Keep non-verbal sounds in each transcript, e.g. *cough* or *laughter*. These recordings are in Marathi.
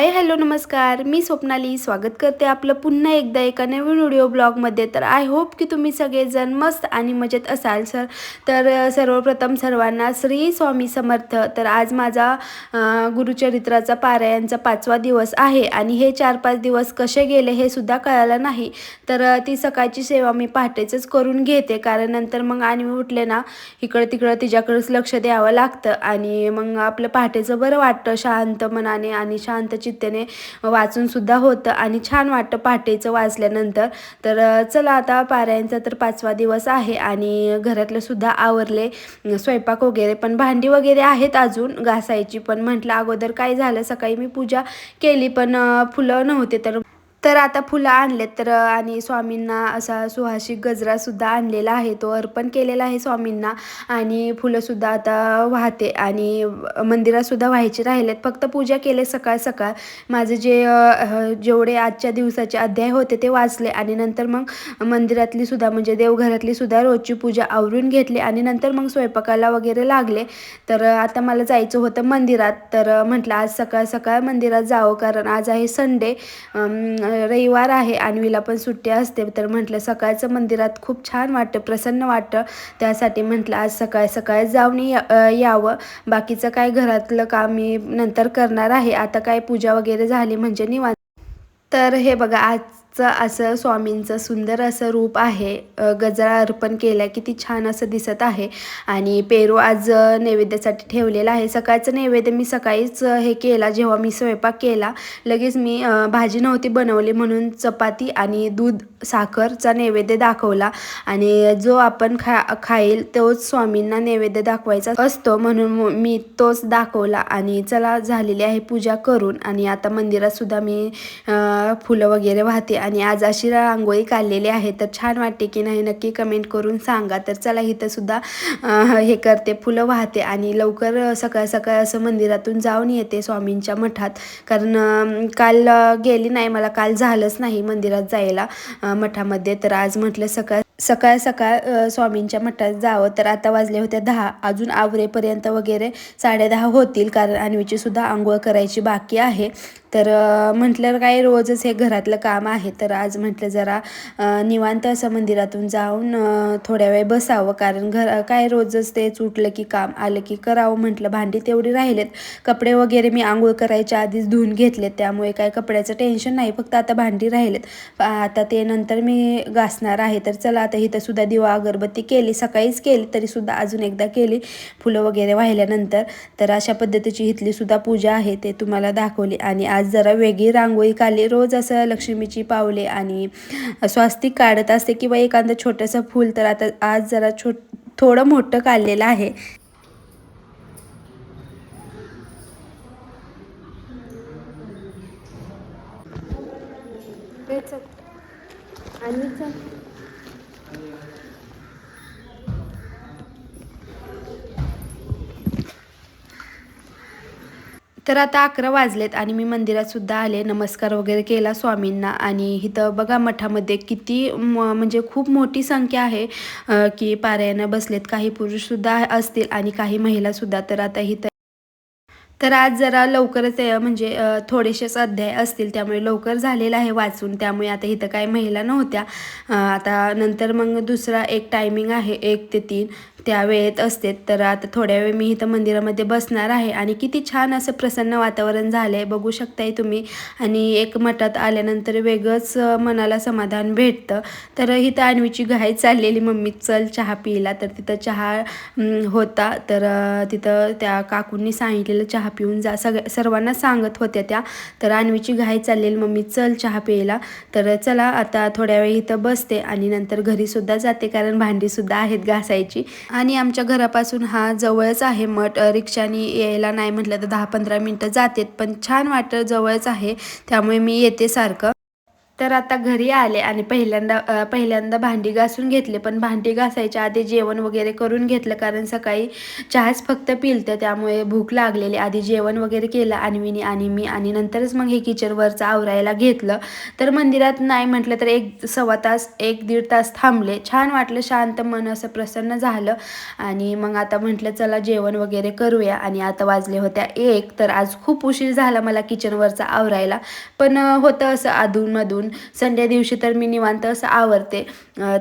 हाय हॅलो नमस्कार. मी स्वप्नाली स्वागत करते आपलं पुन्हा एकदा एका नवीन व्हिडिओ ब्लॉगमध्ये तर आय होप की तुम्ही सगळेजण मस्त आणि मजेत असाल सर तर सर्वप्रथम सर्वांना श्री स्वामी समर्थ. तर आज माझा गुरुचरित्राचा पारायणचा पाचवा दिवस आहे आणि हे चार पाच दिवस कसे गेले हे सुद्धा कळालं नाही. तर ती सकाळची सेवा मी पहाटेचंच करून घेते. कारण नंतर मग आणि मी उठले ना इकडं तिकडं तिच्याकडेच लक्ष द्यावं लागतं आणि मग आपलं पहाटेचं बरं वाटतं शांत मनाने आणि शांतची चित्तेने वाचूनसुद्धा होतं आणि छान वाटतं पहाटेचं वाचल्यानंतर. तर चला आता पारायणचा तर पाचवा दिवस आहे आणि घरातलं सुद्धा आवरले. स्वयंपाक वगैरे पण भांडी वगैरे आहेत अजून घासायची पण म्हटलं अगोदर काय झालं? सकाळी मी पूजा केली पण फुलं नव्हते तर तर आता फुलं आणलेत. तर आणि स्वामींना असा सुहासिक गजरासुद्धा आणलेला आहे. तो अर्पण केलेला आहे स्वामींना. आणि फुलंसुद्धा आता वाहते. आणि मंदिरातसुद्धा व्हायचे राहिलेत. फक्त पूजा केले सकाळ सकाळ. माझे जे जेवढे आजच्या दिवसाचे अध्याय होते ते वाचले. आणि नंतर मग मंदिरातली सुद्धा म्हणजे देवघरातली सुद्धा रोजची पूजा आवरून घेतली. आणि नंतर मग स्वयंपाकाला वगैरे लागले. तर आता मला जायचं होतं मंदिरात. तर म्हटलं आज सकाळ सकाळ मंदिरात जावं. कारण आज आहे संडे. रविवार आहे. आणवीला पण सुट्टी असते. तर म्हटलं सकाळचं मंदिरात खूप छान वाटतं प्रसन्न वाटतं. त्यासाठी म्हटलं आज सकाळ सकाळ जाऊन या यावं. बाकीचं काय घरातलं काम मी नंतर करणार आहे. आता काय पूजा वगैरे झाली म्हणजे निवांत. तर हे बघा आज चं असं स्वामींचं सुंदर असं रूप आहे गजरा अर्पण केला किती छान असं दिसत आहे. आणि पेरू आज नैवेद्यासाठी ठेवलेला आहे. सकाळचं नैवेद्य मी सकाळीच हे केला जेव्हा मी स्वयंपाक केला लगेच मी भाजी नव्हती बनवली म्हणून चपाती आणि दूध साखरचा नैवेद्य दाखवला आणि जो आपण खा खाईल तोच स्वामींना नैवेद्य दाखवायचा असतो म्हणून मग मी तोच दाखवला आणि चला झालेली आहे पूजा करून आणि आता मंदिरात सुद्धा मी फुलं वगैरे वाहते आणि आज अशी रांगोळी काढलेली आहे. तर छान वाटते की नाही नक्की कमेंट करून सांगा. तर चला इथं सुद्धा हे करते फुलं वाहते आणि लवकर सकाळ सकाळ असं मंदिरातून जाऊन येते स्वामींच्या मठात. कारण काल गेली नाही मला काल झालंच नाही मंदिरात जायला. मठामध्ये तर आज म्हटलं सकाळ सकाळ सकाळ स्वामींच्या मठात जावं. तर आता वाजले होते दहा. अजून आवरेपर्यंत वगैरे साडेदहा होतील कारण अन्वीची सुद्धा आंघोळ करायची बाकी आहे. तर म्हटल्यावर म्हटलं काय रोजच हे घरातलं काम आहे. तर आज म्हटलं जरा निवांत असं मंदिरातून जाऊन थोड्या वेळ बसावं. कारण घर काय रोजच तेच उठलं की काम आलं की करावं म्हटलं. भांडी तेवढी राहिलेत. कपडे वगैरे मी आंघोळ करायच्या आधीच धुवून घेतलेत. त्यामुळे काय कपड्याचं टेन्शन नाही. फक्त आता भांडी राहिलेत. आता ते नंतर मी घासणार आहे. तर चला आता इथं सुद्धा दिवा अगरबत्ती केली. सकाळीच केली तरी सुद्धा अजून एकदा केली. फुलं वगैरे वाहिल्यानंतर. तर अशा पद्धतीची इथली सुद्धा पूजा आहे. ते तुम्हाला दाखवली. आणि आज आज जरा वेगळी रांगोळी काढली. रोज असं लक्ष्मीची पावले आणि स्वास्तिक काढत असते किंवा एखादं छोटंसं फूल तर आता आज जरा छोट थोडं मोठं काढलेलं आहे. आणि तर आता अकरा वाजलेत आणि मी मंदिरातसुद्धा आले. नमस्कार वगैरे केला स्वामींना. आणि इथं बघा मठामध्ये किती म- म्हणजे खूप मोठी संख्या आहे की पारायणं बसलेत. काही पुरुषसुद्धा असतील आणि काही महिलासुद्धा तर आता इथं तर आज जरा लवकरच म्हणजे थोडेसेच अध्याय असतील त्यामुळे लवकर झालेलं आहे वाचून त्यामुळे आता इथं काही महिला नव्हत्या. आता नंतर मग दुसरा एक टायमिंग आहे एक ते तीन त्या वेळेत असते. तर आता थोड्या वेळ मी इथं मंदिरामध्ये बसणार आहे आणि किती छान असं प्रसन्न वातावरण झालं आहे बघू शकताय तुम्ही. आणि एक मठात आल्यानंतर वेगळंच मनाला समाधान भेटतं. तर इथं अन्वीची घाई चाललेली मम्मी चल चहा पिला तर तिथं चहा होता. तर तिथं त्या काकूंनी सांगितलेलं चहा पिऊन जा. सग सर्वांना सांगत होत्या त्या. तर अन्वीची घाई चाललेली मम्मी चल चहा प्यायला. तर चला आता थोड्या वेळ इथं बसते. आणि नंतर घरीसुद्धा जाते कारण भांडीसुद्धा आहेत घासायची. आणि आमच्या घरापासून हा जवळच आहे मठ. रिक्षाने यायला नाही म्हटलं तर दहा पंधरा मिनटं जातात. पण छान वाटतं जवळच आहे. त्यामुळे मी येते सारखं. तर आता घरी आले आणि पहिल्यांदा पहिल्यांदा भांडी घासून घेतले. पण भांडी घासायच्या आधी जेवण वगैरे करून घेतलं कारण सकाळी चहाच फक्त पिलतं. त्यामुळे भूक लागलेली. आधी जेवण वगैरे केलं आणवीनी आणि मी. आणि नंतरच मग हे किचनवरचं आवरायला घेतलं. तर मंदिरात नाही म्हटलं तर एक सव्वा तास एक दीड तास थांबले. छान वाटलं शांत मन असं प्रसन्न झालं. आणि मग आता म्हटलं चला जेवण वगैरे करूया. आणि आता वाजले होत्या एक. तर आज खूप उशीर झाला मला किचनवरचा आवरायला. पण होतं असं अधूनमधून. संडे दिवशी तर मी निवांत असं आवरते.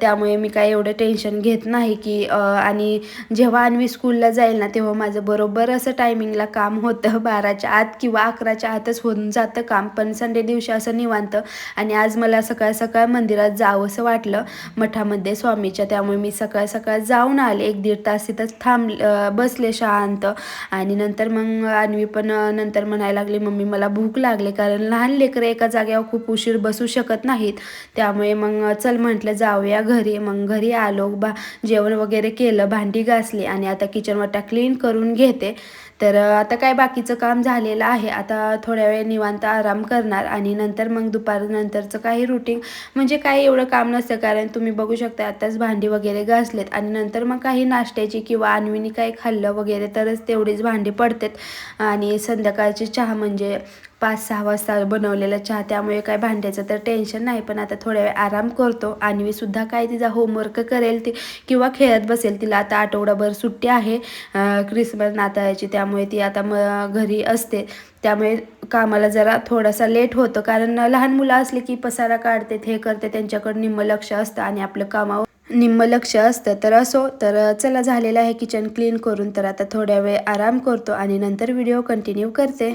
त्यामुळे मी काय एवढं टेन्शन घेत नाही की आणि जेव्हा अन्वी स्कूलला जाईल ना तेव्हा माझं बरोबर असं टायमिंगला काम होतं. *laughs* बाराच्या आत किंवा अकराच्या आतच होऊन जातं काम. पण संडे दिवशी असं निवांत आणि आज मला सकाळ सकाळ मंदिरात जावंसं वाटलं मठामध्ये स्वामीच्या. त्यामुळे मी सकाळ सकाळ जाऊन आले. एक दीड तास तिथंच थांब बसले शांत. आणि नंतर मग अन्वी पण नंतर म्हणायला लागली मम्मी मला भूक लागली कारण लहान लेकरं एका जागेवर खूप उशीर बसू शकत नाहीत. त्यामुळे मग चल म्हटलं जाऊया घरी. मग घरी आलो. बा जेवण वगैरे केलं भांडी घासली आणि आता किचन वाटा क्लीन करून घेते. तर आता काय बाकीचं काम झालेलं आहे. आता थोड्या वेळ निवांत आराम करणार आणि नंतर मग दुपारनंतरचं काही रुटीन म्हणजे काही एवढं काम नसतं. कारण तुम्ही बघू शकता आताच भांडी वगैरे घासलेत आणि नंतर मग काही नाश्त्याची किंवा अन्वीनी काही खाल्लं वगैरे तरच तेवढीच भांडी पडतात. आणि संध्याकाळची चहा म्हणजे पाच सहा वाजता बनवलेला चहा त्यामुळे काय भांड्याचं तर टेन्शन नाही पण आता थोड्या वेळ आराम करतो. अन्वी सुद्धा काय तिचा होमवर्क करेल ती किंवा खेळत बसेल. तिला आता आठवडाभर सुट्टी आहे क्रिसमस नाताळाची त्यामुळे ती आता म घरी असते. त्यामुळे कामाला जरा थोडासा लेट होतो कारण लहान मुलं असली की पसारा काढते हे करते त्यांच्याकडे निम्म लक्ष असतं आणि आपलं कामावर निम्म लक्ष असतं. तर असो तर चला झालेलं आहे किचन क्लीन करून तर आता थोड्या वेळ आराम करतो आणि नंतर व्हिडिओ कंटिन्यू करते.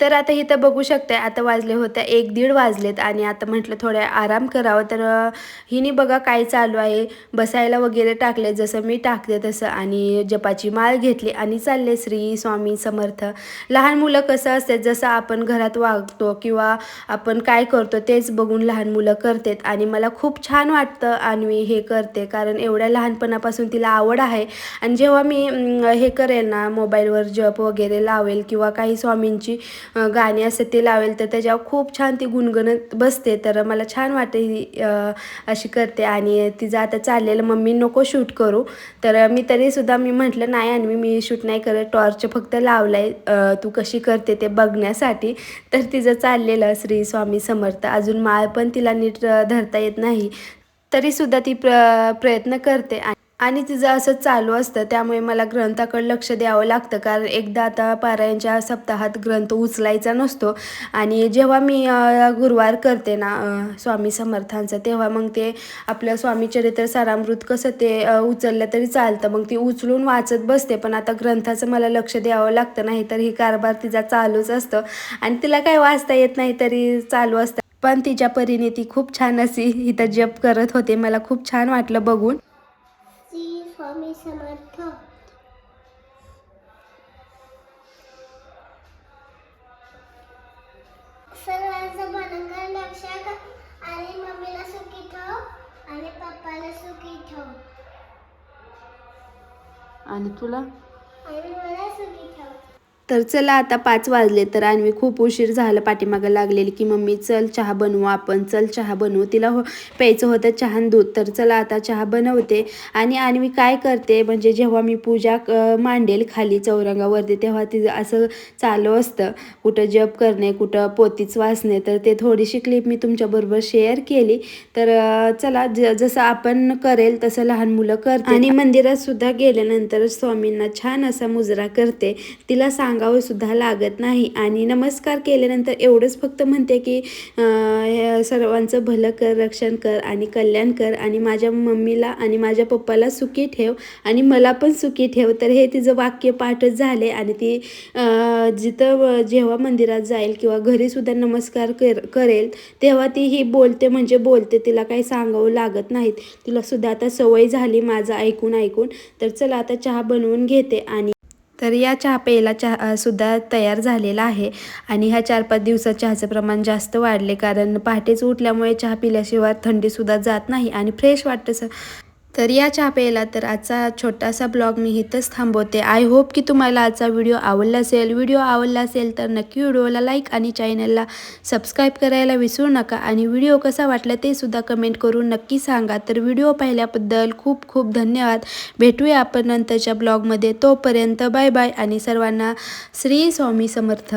तर आता इथं बघू शकते आता वाजले होते एक दीड वाजलेत आणि आता म्हटलं थोड्या आराम करावं. तर हिने बघा काय चालू आहे. बसायला वगैरे टाकले जसं मी टाकते तसं. आणि जपाची माळ घेतली आणि चालले श्री स्वामी समर्थ. लहान मुलं कसं असते जसं आपण घरात वागतो किंवा आपण काय करतो तेच बघून लहान मुलं करतात. आणि मला खूप छान वाटतं आणि हे करते कारण एवढ्या लहानपणापासून तिला आवड आहे. आणि जेव्हा मी हे करेल ना मोबाईलवर जप वगैरे लावेल किंवा काही स्वामींची गाणी असते ते लावेल तर त्याच्यावर खूप छान ती गुणगुणत बसते. तर मला छान वाटते ही अशी करते. आणि तिचं आता चाललेलं मम्मी नको शूट करू. तर मी तरीसुद्धा मी म्हटलं नाही आणि मी शूट नाही करत. टॉर्च फक्त लावला आहे तू कशी करते ते बघण्यासाठी. तर तिचं चाललेलं श्री स्वामी समर्थ. अजून माळ पण तिला नीट धरता येत नाही. तरीसुद्धा ती प्र प्रयत्न करते. आणि तिचं असं चालू असतं त्यामुळे मला ग्रंथाकडे लक्ष द्यावं लागतं. कारण एकदा आता पारायणच्या सप्ताहात ग्रंथ उचलायचा नसतो. आणि जेव्हा मी गुरुवार करते ना स्वामी समर्थांचं तेव्हा मग ते आपलं स्वामी चरित्र सारामृत कसं ते उचललं तरी चालतं. मग ती उचलून वाचत बसते. पण आता ग्रंथाचं मला लक्ष द्यावं लागतं. नाही तर ही कारभार तिचा चालूच असतं. आणि तिला काय वाचता येत नाही तरी चालू असतं. पण तिच्या परीने ती खूप छान अशी इथं जप करत होते. मला खूप छान वाटलं बघून. स्वामी समर्थ. सर्वांचं भलं लक्षात आणि मम्मीला सुखी ठेव आणि पप्पाला सुखी ठेव. आणि तुला? आणि मला सुखी ठेव. तर चला आता पाच वाजले तर आणवी खूप उशीर झालं पाठीमागं लागलेली की मम्मी चल चहा बनवू आपण चल चहा बनवू. तिला हो प्यायचं होतं चहा दूध. तर चला आता चहा बनवते. आणि आणवी काय करते? म्हणजे जेव्हा मी पूजा मांडेल खाली चौरंगावरती तेव्हा तिचं असं चालू असतं. कुठं जप करणे कुठं पोतीच वाचणे तर ते थोडीशी क्लिप मी तुमच्याबरोबर शेअर केली. तर चला ज जसं आपण करेल तसं लहान मुलं करते आणि मंदिरात सुद्धा गेल्यानंतर स्वामींना छान असा मुजरा करते. तिला सांग सांगावं सुद्धा लागत नाही. आणि नमस्कार केल्यानंतर एवढंच फक्त म्हणते की सर्वांचं भलं कर रक्षण कर आणि कल्याण कर आणि माझ्या मम्मीला आणि माझ्या पप्पाला सुखी ठेव आणि मला पण सुखी ठेव. तर हे तिचं वाक्य पाठच झाले आणि ती जिथं जेव्हा मंदिरात जाईल किंवा घरीसुद्धा नमस्कार कर करेल तेव्हा ती ही बोलते म्हणजे बोलते तिला काही सांगावं लागत नाहीत. तिला सुद्धा आता सवय झाली माझं ऐकून ऐकून. तर चला आता चहा बनवून घेते आणि तर या चहा प्यायला चहा सुद्धा तयार झालेला आहे. आणि ह्या चार पाच दिवसात चहाचं प्रमाण जास्त वाढले. कारण पहाटेच उठल्यामुळे चहा पिल्याशिवाय थंडीसुद्धा जात नाही आणि फ्रेश वाटतं सर तर या चहा तर आजचा छोटासा ब्लॉग मी इथंच थांबवते. आय होप की तुम्हाला आजचा व्हिडिओ आवडला असेल. व्हिडिओ आवडला असेल तर नक्की व्हिडिओला लाईक आणि चॅनलला सबस्क्राईब करायला विसरू नका आणि व्हिडिओ कसा वाटला ते सुद्धा कमेंट करून नक्की सांगा. तर व्हिडिओ पाहिल्याबद्दल खूप खूप धन्यवाद. भेटूया आपण नंतरच्या ब्लॉगमध्ये. तोपर्यंत बाय बाय आणि सर्वांना श्री स्वामी समर्थ.